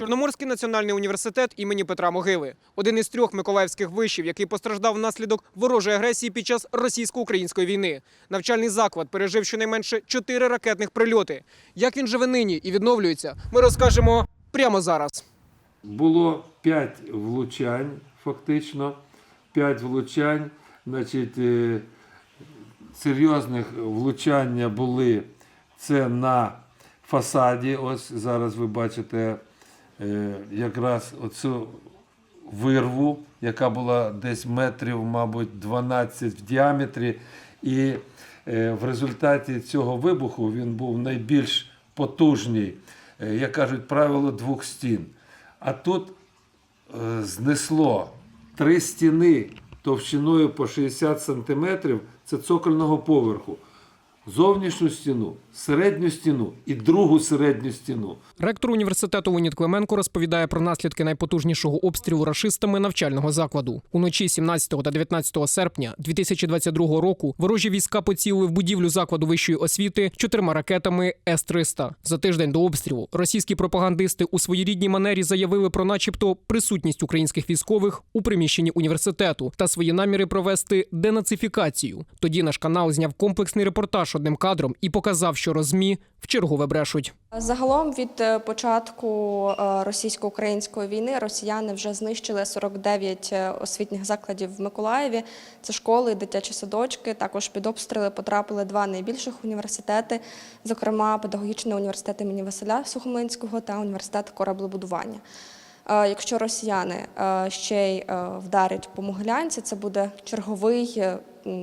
Чорноморський національний університет імені Петра Могили один із трьох миколаївських вишів, який постраждав внаслідок ворожої агресії під час російсько-української війни. Навчальний заклад пережив щонайменше чотири ракетних прильоти. Як він живе нині і відновлюється, ми розкажемо прямо зараз. Було 5 влучань, фактично. 5 влучань. Значить, е, серйозних влучання були це на фасаді. Ось зараз ви бачите якраз оцю вирву, яка була десь метрів, мабуть, 12 в діаметрі. І е, в результаті цього вибуху він був найбільш потужний, е, як кажуть, правило двох стін. А тут е, знесло три стіни товщиною по 60 сантиметрів, це цокольного поверху. Зовнішню стіну, середню стіну і другу середню стіну. Ректор університету Леонід Клименко розповідає про наслідки найпотужнішого обстрілу рашистами навчального закладу. Уночі 17 та 19 серпня 2022 року ворожі війська поцілили в будівлю закладу вищої освіти чотирма ракетами С-300. За тиждень до обстрілу російські пропагандисти у своєрідній манері заявили про, начебто, присутність українських військових у приміщенні університету та свої наміри провести денацифікацію. Тоді наш канал зняв комплексний репортаж одним кадром і показав, що розмі в чергове брешуть. Загалом від е, початку е, російсько-української війни росіяни вже знищили 49 е, освітніх закладів в Миколаєві. Це школи, дитячі садочки. Також під обстріли потрапили два найбільших університети, зокрема педагогічний університет імені Василя Сухомлинського та університет кораблебудування. Якщо росіяни ще й вдарять по Могилянці, це буде черговий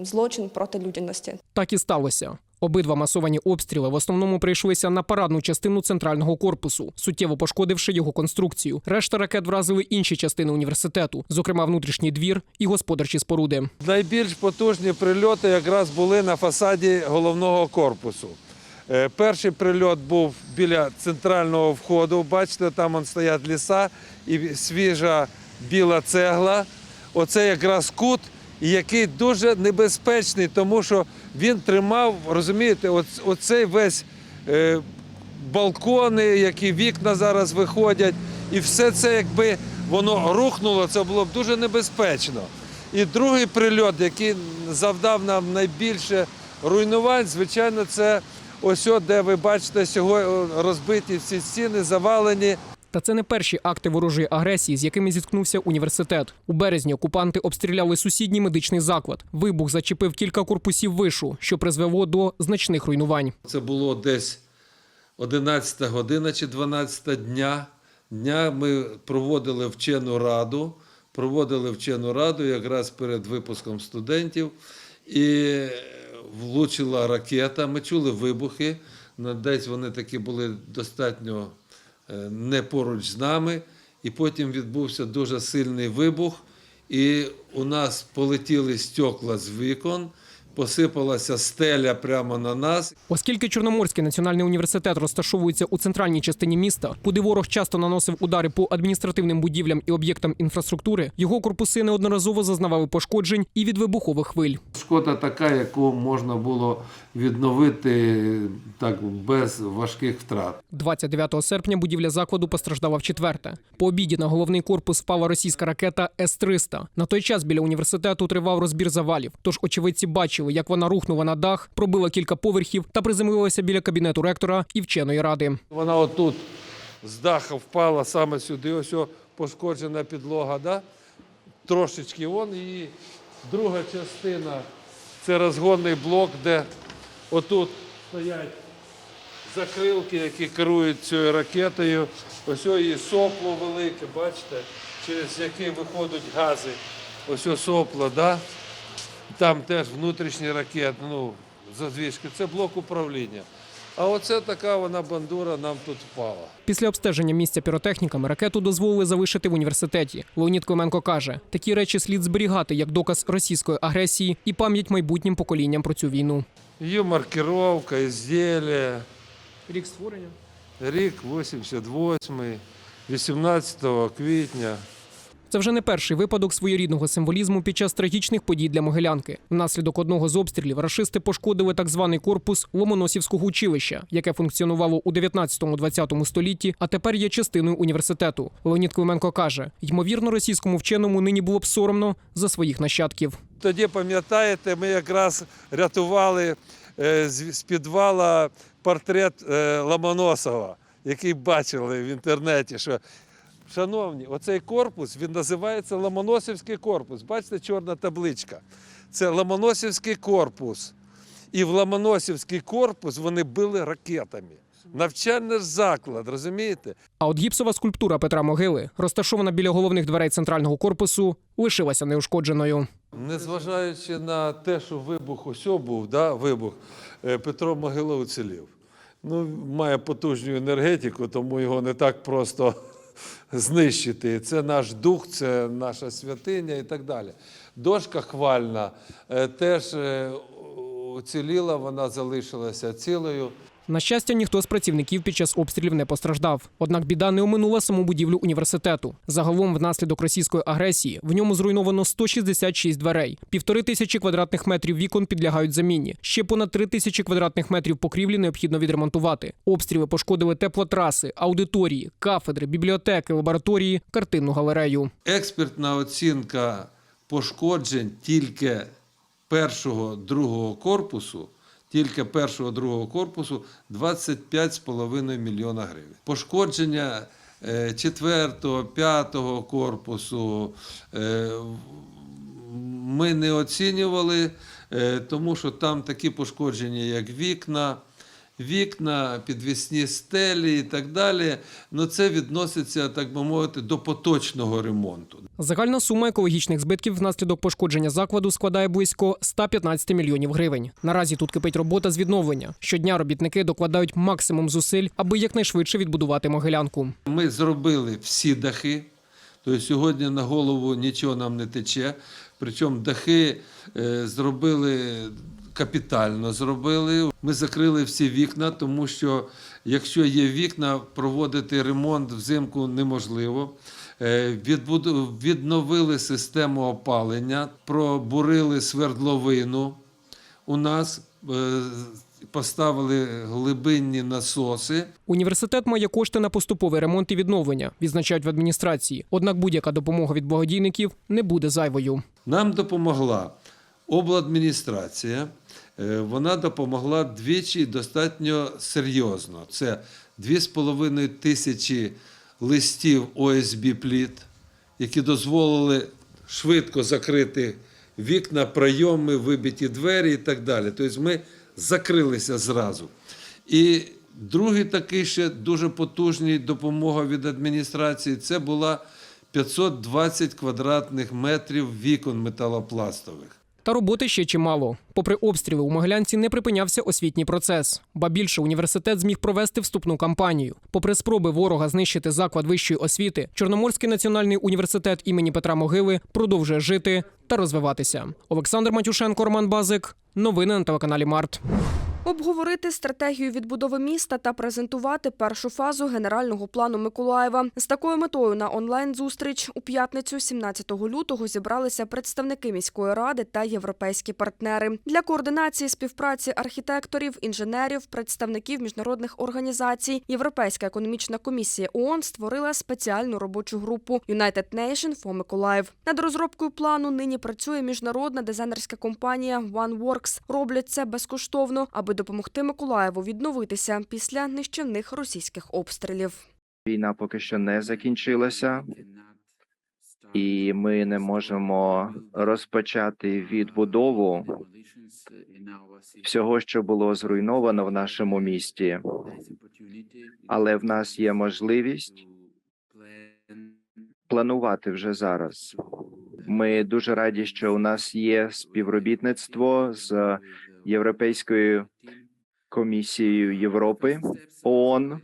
злочин проти людяності. Так і сталося. Обидва масовані обстріли в основному прийшлися на парадну частину центрального корпусу, суттєво пошкодивши його конструкцію. Решта ракет вразили інші частини університету, зокрема внутрішній двір і господарчі споруди. Найбільш потужні прильоти якраз були на фасаді головного корпусу. Е, Перший прильот був біля центрального входу. Бачите, там он стоять ліса і свіжа біла цегла. Оце якраз кут, який дуже небезпечний, тому що він тримав, розумієте, оцей весь е, балкони, які вікна зараз виходять, і все це, якби воно рухнуло, це було б дуже небезпечно. І другий прильот, який завдав нам найбільше руйнувань, звичайно, це ось, де ви бачите, сьогодні розбиті всі стіни, завалені. Та це не перші акти ворожої агресії, з якими зіткнувся університет. У березні окупанти обстріляли сусідній медичний заклад. Вибух зачепив кілька корпусів вишу, що призвело до значних руйнувань. Це було десь 11 година чи 12 дня. Дня ми проводили вчену раду, проводили вчену раду якраз перед випуском студентів. І влучила ракета. Ми чули вибухи. Ну, Десь вони такі були достатньо не поруч з нами. І потім відбувся дуже сильний вибух. І у нас полетіли стекла з вікон, посипалася стеля прямо на нас. Оскільки Чорноморський національний університет розташовується у центральній частині міста, куди ворог часто наносив удари по адміністративним будівлям і об'єктам інфраструктури, його корпуси неодноразово зазнавали пошкоджень і від вибухових хвиль. Шкода така, яку можна було відновити так без важких втрат. 29 серпня будівля закладу постраждала вчетверте. По обіді на головний корпус впала російська ракета С-300. На той час біля університету тривав розбір завалів. Тож очевидці бачили, як вона рухнула на дах, пробила кілька поверхів та приземлилася біля кабінету ректора і вченої ради. Вона отут з даха впала саме сюди, ось пошкоджена підлога, да? трошечки вон і друга частина це розгонний блок, де отут стоять закрилки, які керують цією ракетою. Ось її сопло велике, бачите, через яке виходять гази. Ось сопло, да? Там теж внутрішні ракети, ну, задвіжки. Це блок управління. А оце така вона бандура нам тут впала. Після обстеження місця піротехніками ракету дозволили залишити в університеті. Леонід Клименко каже, такі речі слід зберігати як доказ російської агресії і пам'ять майбутнім поколінням про цю війну. Її маркировка, ізділля. Рік створення. Рік 88, 18 квітня. Це вже не перший випадок своєрідного символізму під час трагічних подій для Могилянки. Внаслідок одного з обстрілів рашисти пошкодили так званий корпус Ломоносівського училища, яке функціонувало у 19-20 столітті, а тепер є частиною університету. Леонід Клименко каже: ймовірно, російському вченому нині було б соромно за своїх нащадків. Тоді, пам'ятаєте, ми якраз рятували е, з підвала портрет е, Ломоносова, який бачили в інтернеті. що Шановні, оцей корпус він називається Ломоносівський корпус. Бачите, чорна табличка. Це Ломоносівський корпус. І в Ломоносівський корпус вони били ракетами. Навчальний заклад, розумієте? А от гіпсова скульптура Петра Могили, розташована біля головних дверей центрального корпусу, лишилася неушкодженою. Незважаючи на те, що вибух ось був, да, вибух, е, Петро Могила уцілів. Ну, має потужну енергетику, тому його не так просто знищити. Це наш дух, це наша святиня і так далі. Дошка хвальна е, теж е, уціліла, вона залишилася цілою. На щастя, ніхто з працівників під час обстрілів не постраждав. Однак біда не оминула саму будівлю університету. Загалом, внаслідок російської агресії, в ньому зруйновано 166 дверей. Півтори тисячі квадратних метрів вікон підлягають заміні. Ще понад три тисячі квадратних метрів покрівлі необхідно відремонтувати. Обстріли пошкодили теплотраси, аудиторії, кафедри, бібліотеки, лабораторії, картинну галерею. Експертна оцінка пошкоджень тільки першого другого корпусу. Тільки першого другого корпусу 25,5 мільйона гривень. Пошкодження е, четвертого, п'ятого корпусу е, ми не оцінювали, е, тому що там такі пошкодження, як вікна, вікна, підвісні стелі і так далі. Ну це відноситься, так би мовити, до поточного ремонту. Загальна сума екологічних збитків внаслідок пошкодження закладу складає близько 115 мільйонів гривень. Наразі тут кипить робота з відновлення. Щодня робітники докладають максимум зусиль, аби якнайшвидше відбудувати могилянку. Ми зробили всі дахи. Тобто сьогодні на голову нічого нам не тече. Причому дахи е, зробили капітально зробили. Ми закрили всі вікна, тому що якщо є вікна, проводити ремонт взимку неможливо. Е, Відновили систему опалення, пробурили свердловину у нас, е, поставили глибинні насоси. Університет має кошти на поступовий ремонт і відновлення, відзначають в адміністрації. Однак будь-яка допомога від благодійників не буде зайвою. Нам допомогла обладміністрація. Е, Вона допомогла двічі достатньо серйозно. Це 2,5 тисячі листів ОСБ пліт, які дозволили швидко закрити вікна, прийоми, вибиті двері і так далі. Тобто ми закрилися зразу. І другий такий ще дуже потужний допомога від адміністрації це була 520 квадратних метрів вікон металопластових. Та роботи ще чимало. Попри обстріли, у Могилянці не припинявся освітній процес. Ба більше університет зміг провести вступну кампанію. Попри спроби ворога знищити заклад вищої освіти, Чорноморський національний університет імені Петра Могили продовжує жити та розвиватися. Олександр Матюшенко, Роман Базик. Новини на телеканалі Март. Обговорити стратегію відбудови міста та презентувати першу фазу генерального плану Миколаєва. З такою метою на онлайн-зустріч у п'ятницю, 17 лютого, зібралися представники міської ради та європейські партнери для координації співпраці архітекторів, інженерів, представників міжнародних організацій. Європейська економічна комісія ООН створила спеціальну робочу групу United Nation for Миколаїв. Над розробкою плану нині працює міжнародна дизайнерська компанія OneWorks. Роблять це безкоштовно, аби допомогти Миколаєву відновитися після нищівних російських обстрілів. Війна поки що не закінчилася, і ми не можемо розпочати відбудову всього, що було зруйновано в нашому місті. Але в нас є можливість планувати вже зараз. Ми дуже раді, що у нас є співробітництво з Європейською комісією Європи, ООН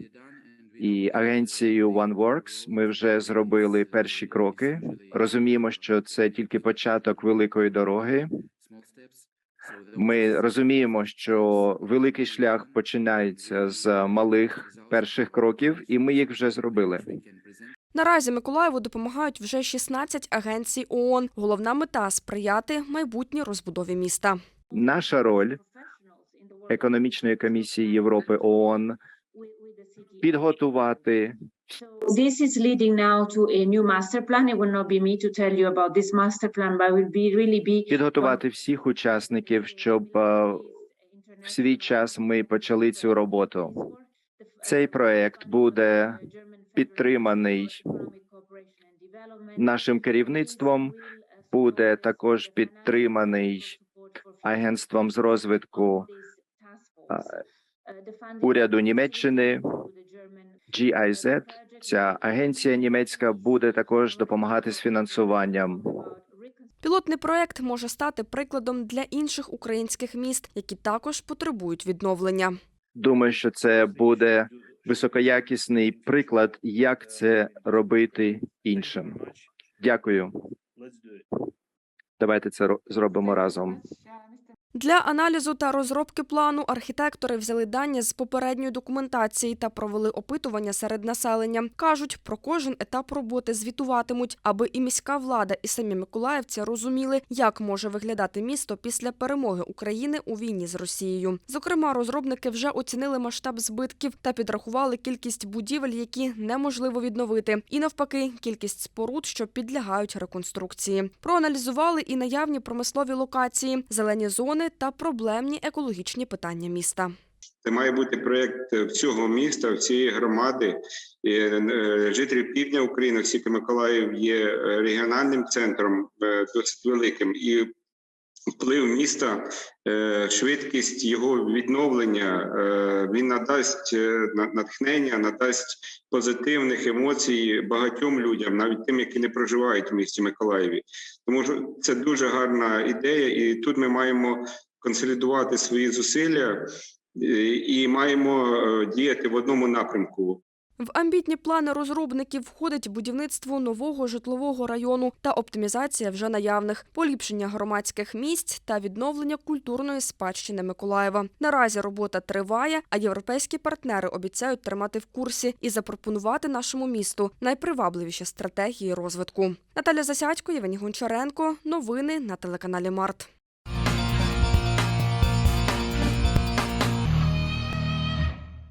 і агенцією OneWorks. Ми вже зробили перші кроки. Розуміємо, що це тільки початок великої дороги. Ми розуміємо, що великий шлях починається з малих перших кроків, і ми їх вже зробили. Наразі Миколаєву допомагають вже 16 агенцій ООН. Головна мета сприяти майбутній розбудові міста. Наша роль економічної комісії Європи ООН підготувати This is leading now to a new master plan. It will not be me to tell you about this master plan, but will be really be підготувати всіх учасників, щоб е, в свій час ми почали цю роботу. Цей проект буде підтриманий нашим керівництвом, буде також підтриманий агентством з розвитку уряду Німеччини GIZ. Ця агенція німецька буде також допомагати з фінансуванням. Пілотний проект може стати прикладом для інших українських міст, які також потребують відновлення. Думаю, що це буде високоякісний приклад, як це робити іншим. Дякую. Давайте це ро- зробимо разом. Для аналізу та розробки плану архітектори взяли дані з попередньої документації та провели опитування серед населення. кажуть, про кожен етап роботи звітуватимуть, аби і міська влада, і самі миколаївці розуміли, як може виглядати місто після перемоги України у війні з Росією. Зокрема, розробники вже оцінили масштаб збитків та підрахували кількість будівель, які неможливо відновити, і навпаки, кількість споруд, що підлягають реконструкції. Проаналізували і наявні промислові локації, зелені зони та проблемні екологічні питання міста. Це має бути проєкт всього міста, всієї громади. Е, Жителі півдня України, оскільки Миколаїв є е, регіональним центром е, досить великим, і вплив міста, е, швидкість його відновлення, е, він надасть е, на- натхнення, надасть позитивних емоцій багатьом людям, навіть тим, які не проживають в місті Миколаєві. Тому що це дуже гарна ідея, і тут ми маємо консолідувати свої зусилля і маємо діяти в одному напрямку. В амбітні плани розробників входить будівництво нового житлового району та оптимізація вже наявних, поліпшення громадських місць та відновлення культурної спадщини Миколаєва. Наразі робота триває, а європейські партнери обіцяють тримати в курсі і запропонувати нашому місту найпривабливіші стратегії розвитку. Наталя Засядько, Євгеній Гончаренко. Новини на телеканалі Март.